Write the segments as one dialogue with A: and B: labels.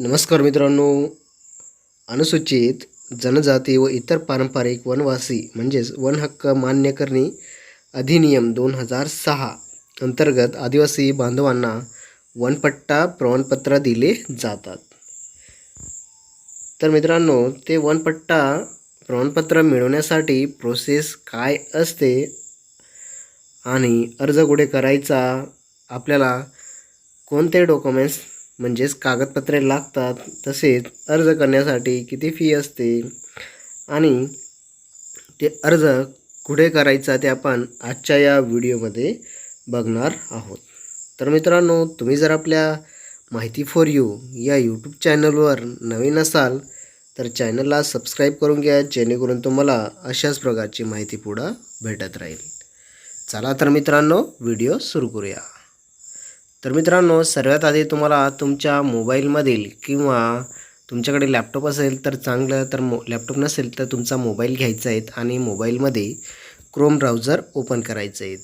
A: नमस्कार मित्रांनो. अनुसूचित जनजाती व इतर पारंपरिक वनवासी म्हणजेच वन हक्क मान्य करणे अधिनियम दोन हजार सहा अंतर्गत आदिवासी बांधवांना वनपट्टा प्रमाणपत्र दिले जातात. तर मित्रांनो ते वनपट्टा प्रमाणपत्र मिळवण्यासाठी प्रोसेस काय असते आणि अर्ज कुठे करायचा आपल्याला कोणते डॉक्युमेंट्स म्हणजेच कागदपत्रे लागतात तसेच अर्ज करण्यासाठी किती फी असते आणि ते अर्ज कुठे करायचा ते आपण आजच्या या व्हिडिओमध्ये बघणार आहोत. तर मित्रांनो तुम्ही जर आपल्या माहिती फॉर यू या यूट्यूब चॅनलवर नवीन असाल तर चॅनलला सबस्क्राईब करून घ्या जेणेकरून तुम्हाला अशाच प्रकारची माहिती पुढं भेटत राहील. चला तर मित्रांनो व्हिडिओ सुरू करूया. तर मित्रांनो सर्वात आधी तुम्हाला तुमच्या मोबाईलमधील किंवा तुमच्याकडे लॅपटॉप असेल तर चांगलं तर मो लॅपटॉप नसेल तर तुमचा मोबाईल घ्यायचा आहे आणि मोबाईलमध्ये क्रोम ब्राउझर ओपन करायचं आहे.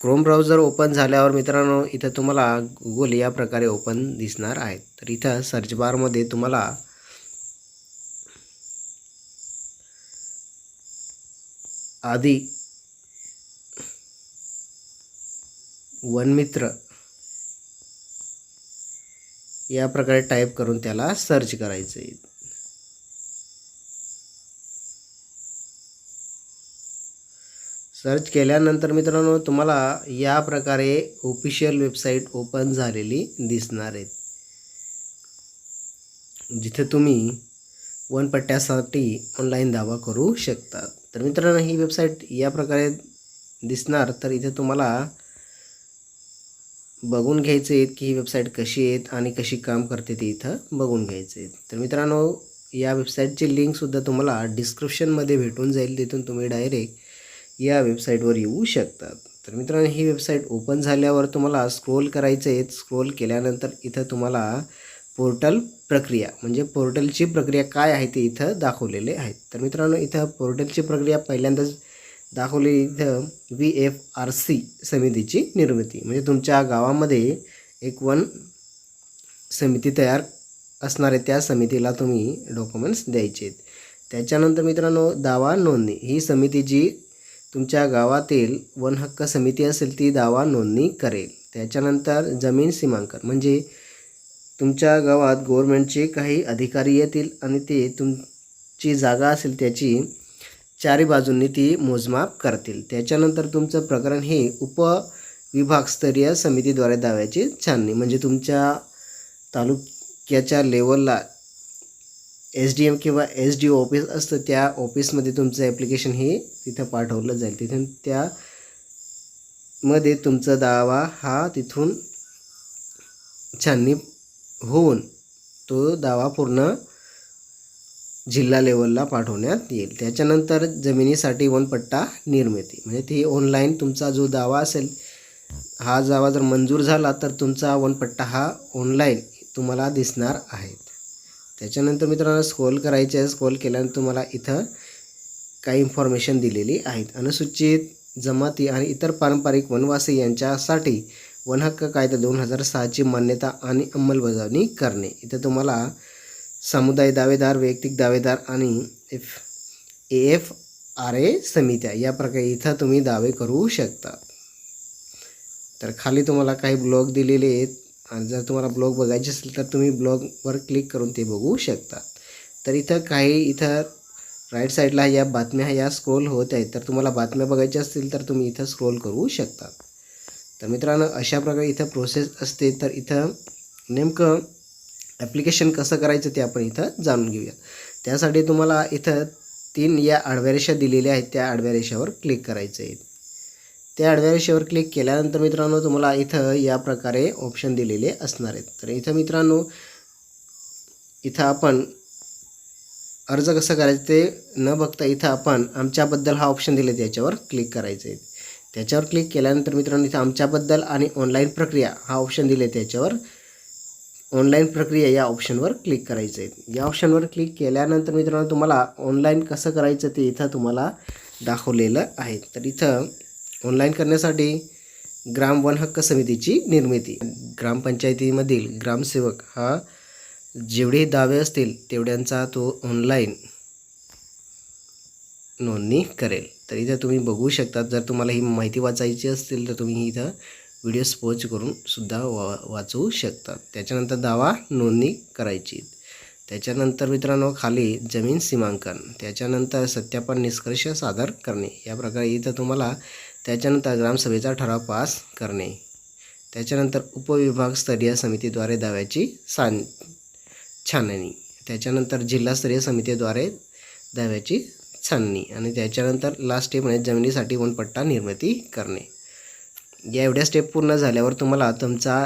A: क्रोम ब्राउझर ओपन झाल्यावर मित्रांनो इथं तुम्हाला गुगल या प्रकारे ओपन दिसणार आहेत तर इथं सर्च बारमध्ये तुम्हाला आधी वनमित्र या प्रकारे टाईप करून त्याला सर्च करायचं आहे. सर्च केल्यानंतर मित्रांनो तुम्हाला या प्रकारे ऑफिशियल वेबसाईट ओपन झालेली दिसणार आहेत जिथे तुम्ही वनपट्ट्यासाठी ऑनलाईन दावा करू शकता. तर मित्रांनो ही वेबसाईट या प्रकारे दिसणार तर इथे तुम्हाला बघून घ्यायचे आहेत की ही वेबसाईट कशी आहेत आणि कशी काम करते ते इथं बघून घ्यायचे आहेत. तर मित्रांनो या वेबसाईटची लिंकसुद्धा तुम्हाला डिस्क्रिप्शनमध्ये भेटून जाईल. तिथून तुम्ही डायरेक्ट या वेबसाईटवर येऊ शकतात. तर मित्रांनो ही वेबसाईट ओपन झाल्यावर तुम्हाला स्क्रोल करायचं आहे स्क्रोल केल्यानंतर इथं तुम्हाला पोर्टल प्रक्रिया म्हणजे पोर्टलची प्रक्रिया काय आहे ते इथं दाखवलेले आहेत. तर मित्रांनो इथं पोर्टलची प्रक्रिया पहिल्यांदाच दाखवली इथं व्ही एफ आर सी समितीची निर्मिती. म्हणजे तुमच्या गावामध्ये एक वन समिती तयार असणारे त्या समितीला तुम्ही डॉक्युमेंट्स द्यायचे आहेत. त्याच्यानंतर मित्रांनो दावा नोंदणी. ही समिती जी तुमच्या गावातील वन हक्क समिती असेल ती दावा नोंदणी करेल. त्याच्यानंतर जमीन सीमांकन. म्हणजे तुमच्या गावात गव्हर्मेंटचे काही अधिकारी येतील आणि ते तुमची जागा असेल त्याची चारी बाजूंनी ती मोजमाप करतील. त्याच्यानंतर तुमचं प्रकरण हे उपविभागस्तरीय समितीद्वारे दाव्याची छाननी. म्हणजे तुमच्या तालुक्याच्या लेवलला एस डी एम किंवा एस डी ओ ऑफिस असतं त्या ऑफिसमध्ये तुमचं ॲप्लिकेशन हे तिथं पाठवलं जाईल. तिथून त्या मध्ये तुमचा दावा हा तिथून छाननी होऊन तो दावा पूर्ण जिल्हा लेवलला पाठवण्यात येईल. त्याच्यानंतर जमिनीसाठी वनपट्टा निर्मिती. म्हणजे ती ऑनलाईन तुमचा जो दावा असेल हा दावा जर मंजूर झाला तर तुमचा वनपट्टा हा ऑनलाईन तुम्हाला दिसणार आहेत त्याच्यानंतर मित्रांनो स्क्रोल करायचे आहे. स्क्रोल केल्यानंतर तुम्हाला इथं काही इन्फॉर्मेशन दिलेली आहेत. अनुसूचित जमाती आणि इतर पारंपरिक वनवासी यांच्यासाठी वनहक्क कायदा दोन हजार सहाची मान्यता आणि अंमलबजावणी करणे. इथं तुम्हाला समुदाय दावेदार वैयक्तिक दावेदार आणि F A F R A समित्या या प्रकारे इथं तुम्ही दावे करू शकता. तर खाली तुम्हाला काही ब्लॉग दिलेले आहेत. आणि जर तुम्हाला ब्लॉग बघायचे असेल तर तुम्ही ब्लॉगवर क्लिक करून ते बघू शकता. तर इथं काही इथं राईट साईडला या बातम्या या स्क्रोल होत आहेत. तर तुम्हाला बातम्या बघायच्या असतील तर तुम्ही इथं स्क्रोल करू शकता. तर मित्रांनो अशा प्रकारे इथं प्रोसेस असते. तर इथं नेमकं ॲप्लिकेशन कसं करायचं ते आपण इथं जाणून घेऊया. त्यासाठी तुम्हाला इथं तीन या आडव्या रेषा दिलेल्या आहेत. त्या आडव्या रेषावर क्लिक करायचं आहे त्या आडव्या रेषेवर क्लिक केल्यानंतर मित्रांनो तुम्हाला इथं या प्रकारे ऑप्शन दिलेले असणार आहेत. तर इथं मित्रांनो इथं आपण अर्ज कसं करायचं ते न बघता इथं आपण आमच्याबद्दल हा ऑप्शन दिले त्याच्यावर क्लिक करायचं आहे त्याच्यावर क्लिक केल्यानंतर मित्रांनो इथं आमच्याबद्दल आणि ऑनलाईन प्रक्रिया हा ऑप्शन दिले त्याच्यावर ऑनलाईन प्रक्रिया या ऑप्शनवर क्लिक करायचं आहे या ऑप्शनवर क्लिक केल्यानंतर मित्रांनो तुम्हाला ऑनलाईन कसं करायचं ते इथं तुम्हाला दाखवलेलं आहे. तर इथं ऑनलाईन करण्यासाठी ग्राम वन हक्क समितीची निर्मिती. ग्रामपंचायतीमधील ग्रामसेवक हा जेवढे दावे असतील तेवढ्यांचा तो ऑनलाईन नोंदणी करेल. तर इथं तुम्ही बघू शकता जर तुम्हाला ही माहिती वाचायची असतील तर तुम्ही इथं व्हिडिओ स्पोच करूनसुद्धा वा वाचवू शकतात. त्याच्यानंतर दावा नोंदणी करायची. त्याच्यानंतर मित्रांनो खाली जमीन सीमांकन त्याच्यानंतर सत्यापन निष्कर्ष सादर करणे. या प्रकारे इथं तुम्हाला त्याच्यानंतर ग्रामसभेचा ठराव पास करणे. त्याच्यानंतर उपविभागस्तरीय समितीद्वारे दाव्याची सान छाननी. त्याच्यानंतर जिल्हास्तरीय समितीद्वारे दाव्याची छाननी. आणि त्याच्यानंतर लास्ट स्टेप म्हणजे जमिनीसाठी वनपट्टा निर्मिती करणे. या एवढ्या स्टेप पूर्ण झाल्यावर तुम्हाला तुमचा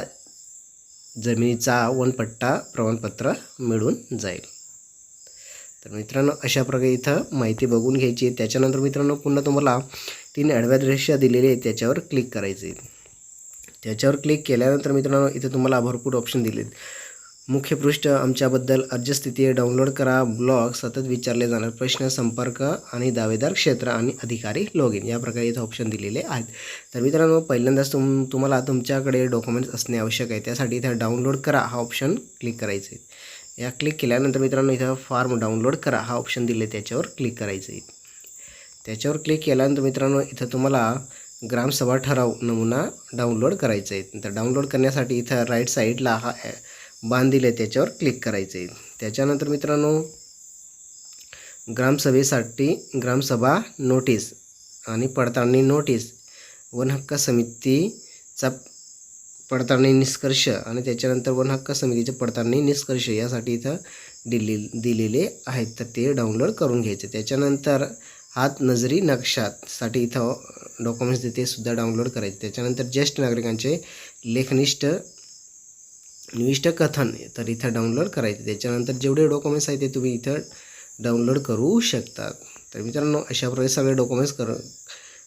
A: जमिनीचा वनपट्टा प्रमाणपत्र मिळून जाईल. तर मित्रांनो अशा प्रकारे इथं माहिती बघून घ्यायची त्याच्यानंतर मित्रांनो पुन्हा तुम्हाला तीन आडव्या रेषा दिलेली आहे त्याच्यावर क्लिक करायचे त्याच्यावर क्लिक केल्यानंतर मित्रांनो इथे तुम्हाला भरपूर ऑप्शन दिलेत. मुख्य पृष्ठ आमच्याबद्दल अर्जस्थिती डाउनलोड करा. ब्लॉग सतत विचारले जाणार प्रश्न संपर्क आणि दावेदार क्षेत्र आणि अधिकारी लॉग इन या प्रकारे इथं ऑप्शन दिलेले आहेत. तर मित्रांनो पहिल्यांदाच तुम तुम्हाला तुमच्याकडे डॉक्युमेंट्स असणे आवश्यक आहे. त्यासाठी इथं डाउनलोड करा हा ऑप्शन क्लिक करायचं आहे या क्लिक केल्यानंतर मित्रांनो इथं फॉर्म डाउनलोड करा हा ऑप्शन दिले त्याच्यावर क्लिक करायचं आहे त्याच्यावर क्लिक केल्यानंतर मित्रांनो इथं तुम्हाला ग्रामसभा ठराव नमुना डाउनलोड करायचा आहे तर डाउनलोड करण्यासाठी इथं राईट साईडला हा बांध आहे त्याच्यावर क्लिक करायचे. आहे त्याच्यानंतर मित्रांनो ग्रामसभेसाठी ग्रामसभा नोटीस आणि पडताळणी नोटीस वन हक्क समितीचा पडताळणी निष्कर्ष आणि त्याच्यानंतर वन हक्क समितीचे पडताळणी निष्कर्ष यासाठी इथं दिले दिलेले आहेत. तर ते डाउनलोड करून घ्यायचे. त्याच्यानंतर हात नजरी नक्षासाठी इथं डॉक्युमेंट्स देते सुद्धा डाउनलोड करायचे. त्याच्यानंतर ज्येष्ठ नागरिकांचे लेखनिष्ठ निविष्ट कथन तर इथं डाउनलोड करायचे. त्याच्यानंतर जेवढे डॉक्युमेंट्स आहेत ते तुम्ही इथं डाउनलोड करू शकतात तर मित्रांनो अशा प्रकारे सगळे डॉक्युमेंट्स कर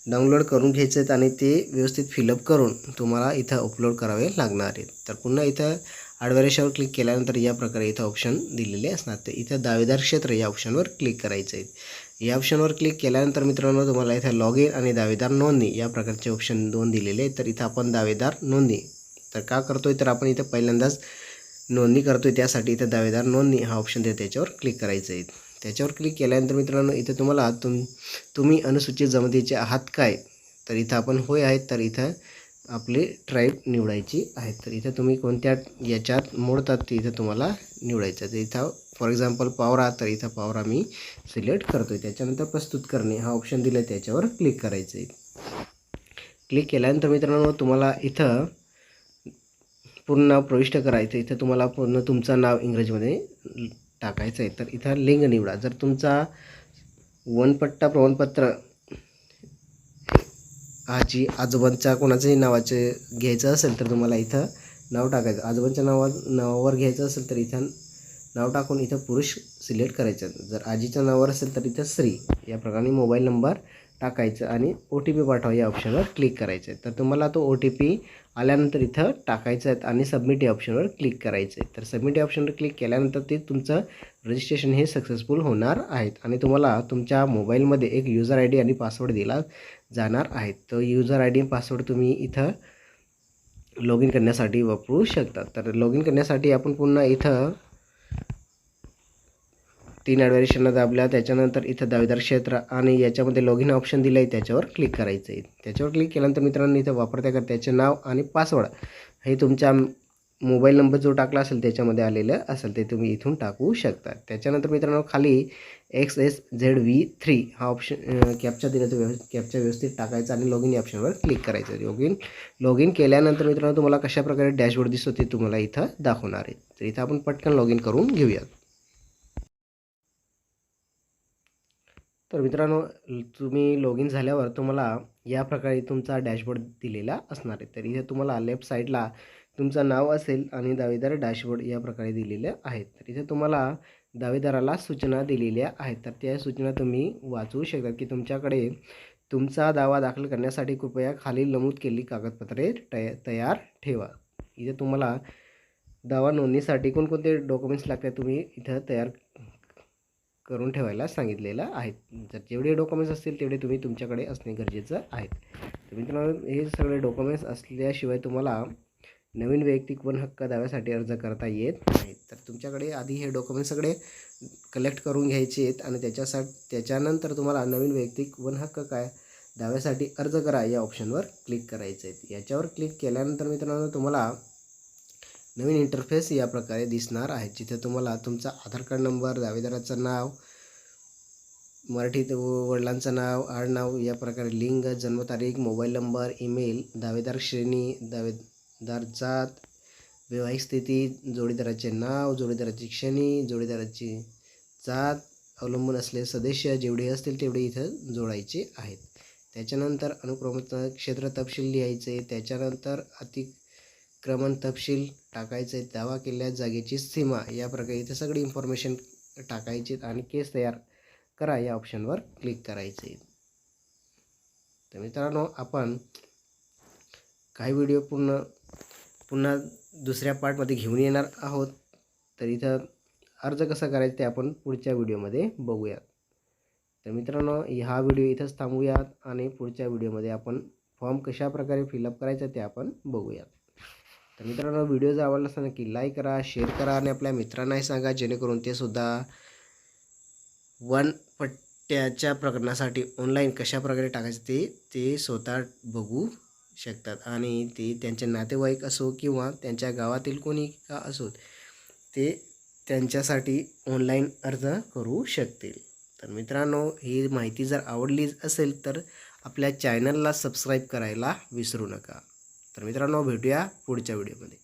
A: डाउनलोड करून घ्यायचे आहेत आणि ते व्यवस्थित फिलअप करून तुम्हाला इथं अपलोड करावे लागणार आहेत. तर पुन्हा इथं आडव्या रेषावर क्लिक केल्यानंतर या प्रकारे इथं ऑप्शन दिलेले असणार. तर इथं दावेदार क्षेत्र या ऑप्शनवर क्लिक करायचं आहे. या ऑप्शनवर क्लिक केल्यानंतर मित्रांनो तुम्हाला इथं लॉग इन आणि दावेदार नोंदणी या प्रकारचे ऑप्शन दोन दिलेले आहेत. तर इथं आपण दावेदार नोंदणी तर का करतोय तर आपण इथं पहिल्यांदाच नोंदणी करतोय त्यासाठी इथं दावेदार नोंदणी हा ऑप्शन ते त्याच्यावर क्लिक करायचं आहे. त्याच्यावर क्लिक केल्यानंतर मित्रांनो इथं तुम्हाला तुम तुम्ही अनुसूचित जमातीचे आहात काय? तर इथं आपण होय आहेत तर इथं आपली ट्राईब निवडायची आहे. तर इथं तुम्ही कोणत्या याच्यात मोडतात ते इथं तुम्हाला निवडायचं तर इथं फॉर एक्झाम्पल पावरा तर इथं पावरा मी सिलेक्ट करतो आहे त्याच्यानंतर प्रस्तुत करणे हा ऑप्शन दिला त्याच्यावर क्लिक करायचं आहे. क्लिक केल्यानंतर मित्रांनो तुम्हाला इथं पूर्ण नाव प्रविष्ट करायचं इथं तुम्हाला पूर्ण तुमचं नाव इंग्रजीमध्ये टाकायचं आहे. तर इथं लिंग निवडा. जर तुमचा वनपट्टा प्रमाणपत्र आजी आजोबांच्या कोणाचंही नावाचे घ्यायचं असेल तर तुम्हाला इथं नाव टाकायचं. आजोबांच्या नावा नावावर घ्यायचं असेल तर इथं नाव टाकून इथं पुरुष सिलेक्ट करायचं. जर आजीच्या नावावर असेल तर इथं स्त्री. या प्रकारे मोबाईल नंबर टाकायचं आणि ओ टी पी पाठवा या ऑप्शनवर क्लिक करायचं आहे तर तुम्हाला तो ओ टी पी आल्यानंतर इथं टाकायचं आहे आणि सबमिट या ऑप्शनवर क्लिक करायचं आहे तर सबमिट या ऑप्शनवर क्लिक केल्यानंतर ते तुमचं रजिस्ट्रेशन हे सक्सेसफुल होणार आहेत. आणि तुम्हाला तुमच्या मोबाईलमध्ये एक युजर आय डी आणि पासवर्ड दिला जाणार आहे. तो युजर आय डी पासवर्ड तुम्ही इथं लॉग इन करण्यासाठी वापरू शकता. तर लॉग इन करण्यासाठी आपण पुन्हा इथं तीन ॲडव्हरेशनला दाबल्या त्याच्यानंतर इथं दावेदार क्षेत्र आणि याच्यामध्ये लॉग इन ऑप्शन दिलं आहे त्याच्यावर क्लिक करायचं आहे त्याच्यावर क्लिक केल्यानंतर मित्रांनो इथं वापरत्याकर्त्याचे नाव आणि पासवर्ड हे तुमच्या मोबाईल नंबर जो टाकला असेल त्याच्यामध्ये आलेलं असेल ते तुम्ही इथून टाकू शकता. त्याच्यानंतर मित्रांनो खाली X S Z V three हा ऑप्शन कॅपचा दिल्याचं व्यव कॅपचा व्यवस्थित टाकायचा आणि लॉग इन या ऑप्शनवर क्लिक करायचं. लॉग इन लॉग इन केल्यानंतर मित्रांनो तुम्हाला कशा प्रकारे डॅशबोर्ड दिसतो ते तुम्हाला इथं दाखवणार आहे. तर इथं आपण पटकन लॉग इन करून घेऊयात. तर मित्रांनो तुम्ही लॉग इन झाल्यावर तुम्हाला या प्रकारे तुमचा डॅशबोर्ड दिलेला असणार आहे. तर इथे तुम्हाला लेफ्ट साईडला तुमचं नाव असेल आणि दावेदार डॅशबोर्ड या प्रकारे दिलेले आहेत. तर इथे तुम्हाला दावेदाराला सूचना दिलेल्या आहेत. तर त्या सूचना तुम्ही वाचवू शकता की तुमच्याकडे तुमचा दावा दाखल करण्यासाठी कृपया खाली नमूद केलेली कागदपत्रे तय तयार ठेवा. इथे तुम्हाला दावा नोंदणीसाठी कोणकोणते डॉक्युमेंट्स लागतात तुम्ही इथं तयार करून ठेवायला सांगितलेलं आहे जर जेवढे डॉक्युमेंट्स असतील तेवढे तुम्ही तुमच्याकडे असणे गरजेचं आहे तर मित्रांनो हे सगळे डॉक्युमेंट्स असल्याशिवाय तुम्हाला नवीन वैयक्तिक वन हक्क दाव्यासाठी अर्ज करता येत नाही तर तुमच्याकडे आधी हे डॉक्युमेंट सगळे कलेक्ट करून घ्यायचे आहेत आणि त्याच्यासाठी त्याच्यानंतर तुम्हाला नवीन वैयक्तिक वन हक्क काय दाव्यासाठी अर्ज करा या ऑप्शनवर क्लिक करायचं आहे याच्यावर क्लिक केल्यानंतर मित्रांनो तुम्हाला नवीन इंटरफेस या प्रकारे दिसणार आहे. जिथे तुम्हाला तुमचा आधार कार्ड नंबर दावेदाराचं नाव मराठीत व- वडिलांचं नाव आडनाव या प्रकारे लिंग जन्मतारीख मोबाईल नंबर ईमेल दावेदार श्रेणी दावेदार जात वैवाहिक स्थिती जोडीदाराचे नाव जोडीदाराची श्रेणी जोडीदाराची जात अवलंबून असलेले सदस्य जेवढे असतील तेवढे इथं जोडायचे आहेत. त्याच्यानंतर अनुक्रम क्षेत्र तपशील लिहायचे. त्याच्यानंतर क्रमांक तपशील टाकायचे दावा केलेल्या जागेची सीमा या प्रकारे इथे सगळी इन्फॉर्मेशन टाकायची आणि केस तयार करा या ऑप्शनवर क्लिक करायचे. तर मित्रांनो आपण काही व्हिडिओ पूर्ण पुन्हा दुसऱ्या पार्टमध्ये घेऊन येणार आहोत. तर इथं अर्ज कसा करायचा ते आपण पुढच्या व्हिडिओमध्ये बघूयात. तर मित्रांनो हा व्हिडिओ इथंच थांबूयात आणि पुढच्या व्हिडिओमध्ये आपण फॉर्म कशा प्रकारे फिलअप करायचा ते आपण बघूयात. तर मित्रांनो व्हिडिओ जर आवडला असताना नक्की लाईक करा शेअर करा आणि आपल्या मित्रांनाही सांगा जेणेकरून ते सुद्धा वन पट्ट्याच्या प्रकरणासाठी ऑनलाईन कशा प्रकारे टाकायचं ते ते स्वतः बघू शकतात. आणि ते त्यांचे नातेवाईक असो किंवा त्यांच्या गावातील कोणी का असो ते त्यांच्यासाठी ऑनलाईन अर्ज करू शकतील. तर मित्रांनो ही माहिती जर आवडली असेल तर आपल्या चॅनलला सबस्क्राईब करायला विसरू नका. तर मित्रांनो भेटूया पुढच्या व्हिडिओमध्ये.